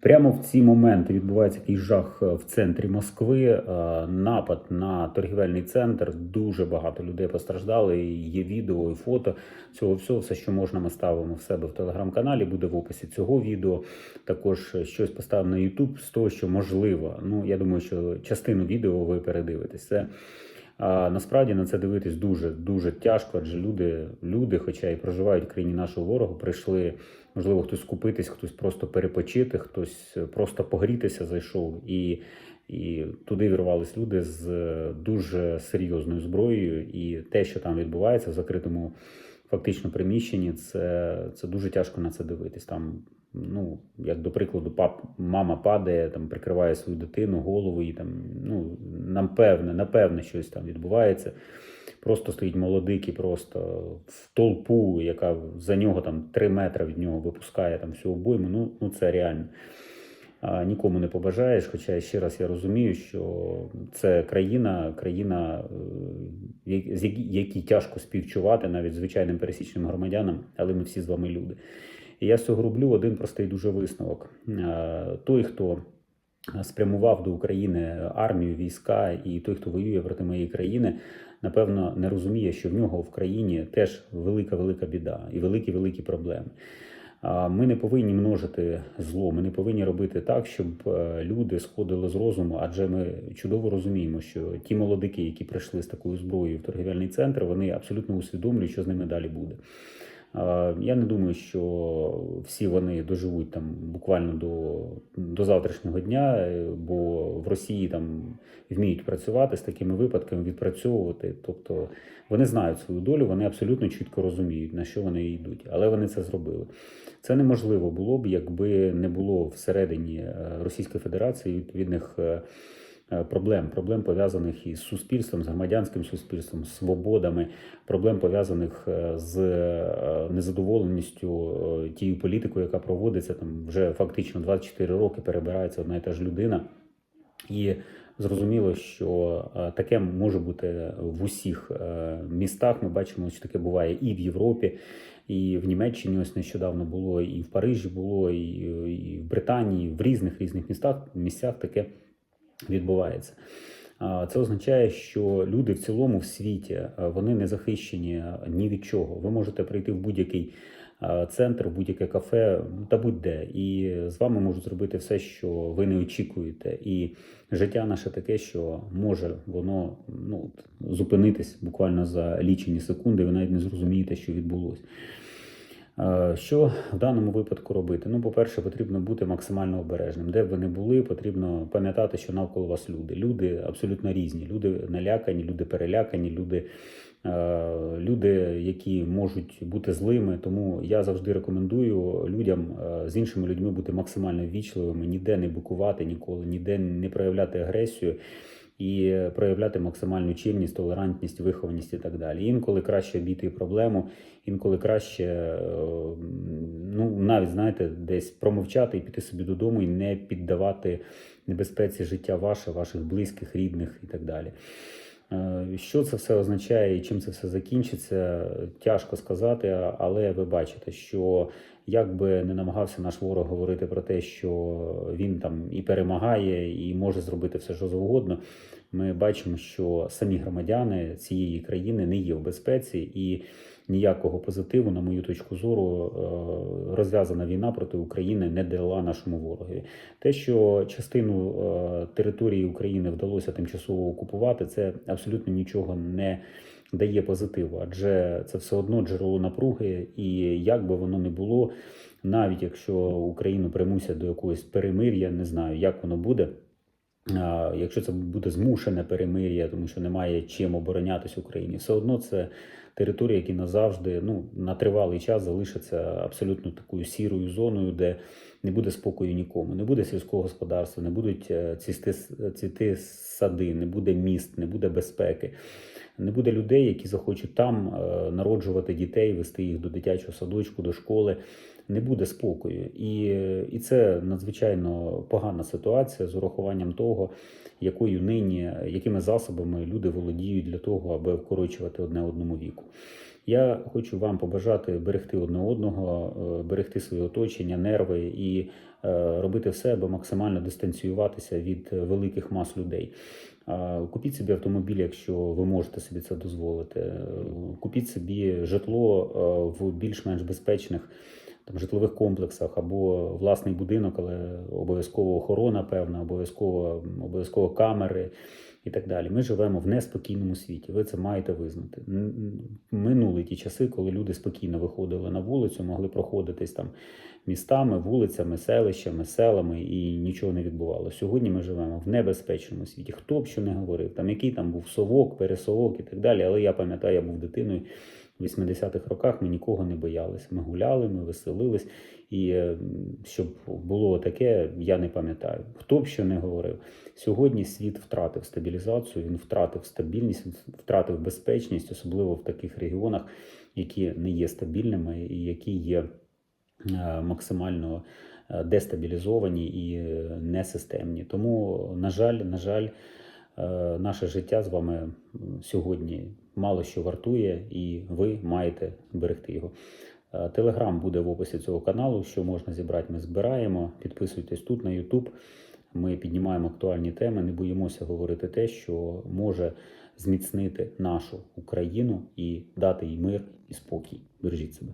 Прямо в ці моменти відбувається якийсь жах е, в центрі Москви. е, Напад на торгівельний центр. Дуже багато людей постраждали. Є відео і фото цього всього. Все, що можна, ми ставимо в себе в телеграм-каналі. Буде в описі цього відео. Також щось поставимо на YouTube з того, що можливо. Ну я думаю, що частину відео ви передивитесь. Це а насправді на це дивитись дуже дуже тяжко, адже люди, люди, хоча і проживають в країні нашого ворогу, прийшли, можливо, хтось купитись, хтось просто перепочити, хтось просто погрітися зайшов, і, і туди вірвались люди з дуже серйозною зброєю. І те, що там відбувається в закритому фактично приміщенні, це, це дуже тяжко на це дивитись. Там, ну, як до прикладу, пап, мама падає, там прикриває свою дитину, голову, і там, ну, напевне, напевне, щось там відбувається. Просто стоїть молодик і просто в толпу, яка за нього там 3 метри від нього випускає там всю обойму. Ну, ну це реально. А, нікому не побажаєш. Хоча ще раз я розумію, що це країна, країна, е, з якій- тяжко співчувати навіть звичайним пересічним громадянам, але ми всі з вами люди. І я з цього роблю один простий дуже висновок. Е, Той, хто спрямував до України армію, війська, і той, хто воює проти моєї країни, напевно, не розуміє, що в нього в країні теж велика велика біда і великі великі проблеми. Ми не повинні множити зло, ми не повинні робити так, щоб е, люди сходили з розуму, адже ми чудово розуміємо, що ті молодики, які прийшли з такою зброєю в торгівельний центр, вони абсолютно усвідомлюють, що з ними далі буде. Е, Я не думаю, що всі вони доживуть там буквально до, до завтрашнього дня, е, бо в Росії там вміють працювати з такими випадками, відпрацьовувати. Тобто вони знають свою долю, вони абсолютно чітко розуміють, на що вони йдуть, але вони це зробили. Це неможливо було б, якби не було всередині е, Російської Федерації відповідних. Е, Проблем, проблем пов'язаних із суспільством, з громадянським суспільством, з свободами, проблем пов'язаних е, з е, незадоволеністю тією політикою, яка проводиться там вже фактично 24 роки. Перебирається одна і та ж людина, і зрозуміло, що таке може бути в усіх містах. Ми бачимо, що таке буває і в Європі, і в Німеччині. Ось нещодавно було, і в Парижі було, і в Британії, в різних різних містах місцях таке відбувається. Це означає, що люди в цілому в світі е, вони не захищені ні від чого. Ви можете прийти в будь-який е, центр, в будь-яке кафе та будь-де, і з вами можуть зробити все, що ви не очікуєте. І життя наше таке, що може воно ну, зупинитись буквально за лічені секунди. Ви навіть не зрозумієте, що відбулося. Е, Що в даному випадку робити? Ну, по-перше, потрібно бути максимально обережним. Де б ви не були, потрібно пам'ятати, що навколо вас люди. Люди абсолютно різні. Люди налякані, люди перелякані, люди, е, люди, які можуть бути злими. Тому я завжди рекомендую людям е, з іншими людьми бути максимально ввічливими, ніде не букувати ніколи, ніде не проявляти агресію і проявляти максимальну чільність, толерантність, вихованість і так далі. Інколи краще обійти проблему, інколи краще, е, ну навіть знаєте, десь промовчати і піти собі додому і не піддавати небезпеці життя ваше, ваших близьких, рідних і так далі. Е, Що це все означає і чим це все закінчиться, тяжко сказати, але ви бачите, що як би не намагався наш ворог говорити про те, що він там і перемагає, і може зробити все, що завгодно. Ми бачимо, що самі громадяни цієї країни не є в безпеці, і ніякого позитиву, на мою точку зору, е, розв'язана війна проти України не дала нашому ворогові. Те, що частину е, території України вдалося тимчасово окупувати, це абсолютно нічого не дає позитиву, адже це все одно джерело напруги, і як би воно не було, навіть якщо Україну примусять до якогось перемир'я, не знаю, як воно буде. Якщо це буде змушене перемир'я, тому що немає чим оборонятись Україні, все одно це територія, які назавжди ну на тривалий час залишаться абсолютно такою сірою зоною, де не буде спокою нікому, не буде сільського господарства, не будуть е, цвісти, цвіти сади, не буде міст, не буде безпеки. Не буде людей, які захочуть там е, народжувати дітей, вести їх до дитячого садочку, до школи. Не буде спокою, і, і це надзвичайно погана ситуація з урахуванням того, якою нині, якими засобами люди володіють для того, аби вкорочувати одне одному віку. Я хочу вам побажати берегти одне одного, е, берегти своє оточення, нерви і е, робити все, аби максимально дистанціюватися від великих мас людей. Купіть собі автомобіль, якщо ви можете собі це дозволити. Купіть собі житло е, в більш-менш безпечних там, житлових комплексах або власний будинок, але обов'язково охорона, певна, обов'язково, обов'язково камери і так далі. Ми живемо в неспокійному світі. Ви це маєте визнати. Минули ті часи, коли люди спокійно виходили на вулицю, могли проходитись там містами, вулицями, селищами, селами і нічого не відбувалося. Сьогодні ми живемо в небезпечному світі. Хто б що не говорив, там який там був совок, пересовок і так далі. Але я пам'ятаю, я був дитиною. В 80-х роках ми нікого не боялися. Ми гуляли, ми веселились. І е, щоб було таке, я не пам'ятаю. Хто б що не говорив. Сьогодні світ втратив стабілізацію, він втратив стабільність, він втратив безпечність, особливо в таких регіонах, які не є стабільними і які є е, максимально е, дестабілізовані і несистемні. Тому, на жаль, на жаль, наше життя з вами сьогодні мало що вартує, і ви маєте берегти його. Е, Телеграм буде в описі цього каналу. Що можна зібрати, ми збираємо. Підписуйтесь тут на YouTube. Ми піднімаємо актуальні теми, не боїмося говорити те, що може зміцнити нашу Україну і дати їй мир і спокій. Бережіть себе.